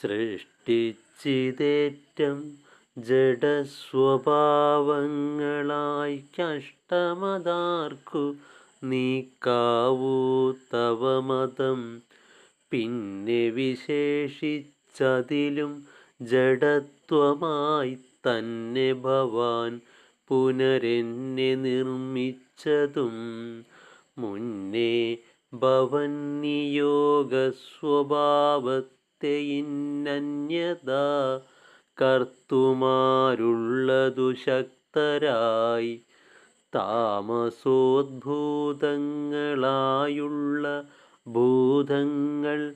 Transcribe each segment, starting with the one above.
സൃഷ്ടിച്ചിതേറ്റം ജഡസ്വഭാവങ്ങളായി കഷ്ടമതാർക്കു നീക്കാവൂ തവ മതം പിന്നെ വിശേഷിച്ചതിലും ജഡത്വമായി തന്നെ ഭവാൻ പുനരെന്നെ നിർമ്മിച്ചതും. മുന്നേ ഭവൻ ഇന്നന്യത കർത്തുമാരുള്ളതു ശക്തരായി. താമസോദ്ഭൂതങ്ങളായുള്ള ഭൂതങ്ങൾ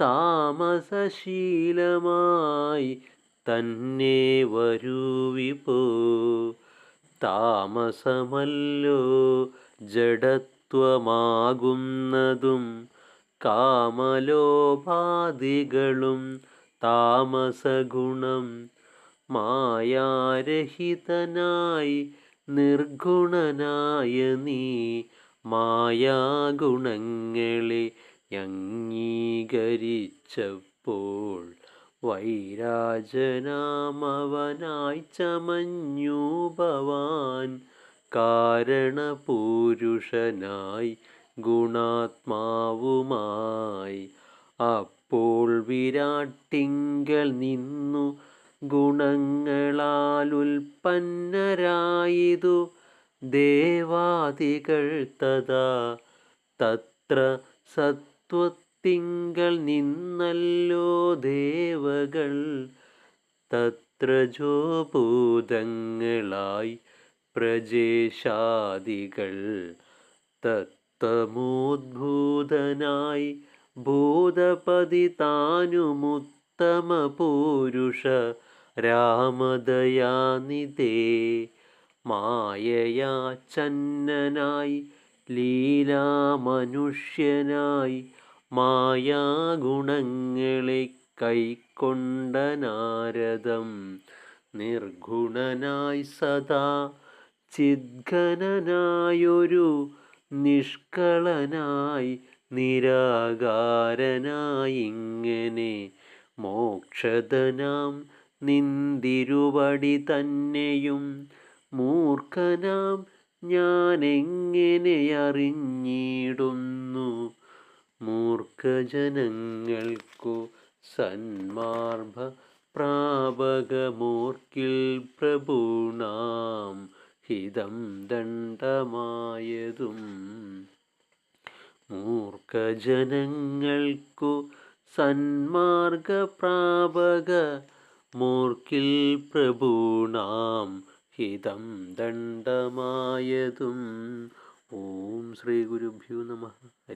താമസശീലമായി തന്നെ വരുവിപ്പോ താമസമല്ലോ ജഡത്വമാകുന്നതും കാമലോപാധികളും താമസഗുണം മായാരഹിതനായി നിർഗുണനായ നീ മായാഗുണങ്ങളെ അംഗീകരിച്ചപ്പോൾ വൈരാജനാമവനായി ചമഞ്ഞു ഭവാൻ കാരണപുരുഷനായി ഗുണാത്മാവുമായി. അപ്പോൾ വിരാട്ടിങ്കൽ നിന്നു ഗുണങ്ങളാൽ ഉൽപ്പന്നരായതു. ദേവാദികൾ തഥാ തത്ര സത്വത്തിങ്കൽ നിന്നല്ലോ ദേവകൾ. തത്ര ജോഭൂതങ്ങളായി പ്രജേശാദികൾ തത്വമോദ്ഭൂതനായി ഭൂതപതി താനുമുത്തമ പൂരുഷ രാമദയാനിതേ മായയാ ചന്നനായി ലീലാമനുഷ്യനായി മായാഗുണങ്ങളെ കൈക്കൊണ്ട നാരദം നിർഗുണനായി സദാ ചിദ്ഘനനായൊരു നിഷ്കളനായി നിരാകാരനായിങ്ങനെ മോക്ഷതനാം നിന്തിരുവടി തന്നെയും മൂർഖനാം ഞാനെങ്ങനെയറിഞ്ഞിടുന്നു? മൂർഖജനങ്ങൾക്കു സന്മാർഭ പ്രാപകമൂർക്കിൽ പ്രഭുണാം ഹിതം ദണ്ഡമായതും മൂർഖജനങ്ങൾക്കു സന്മാർഗപ്രാപക മൂർക്കിൽ പ്രഭൂണാം ഹിതം ദണ്ഡമായതും. ഓം ശ്രീ ഗുരുഭ്യോ നമ. ഹരി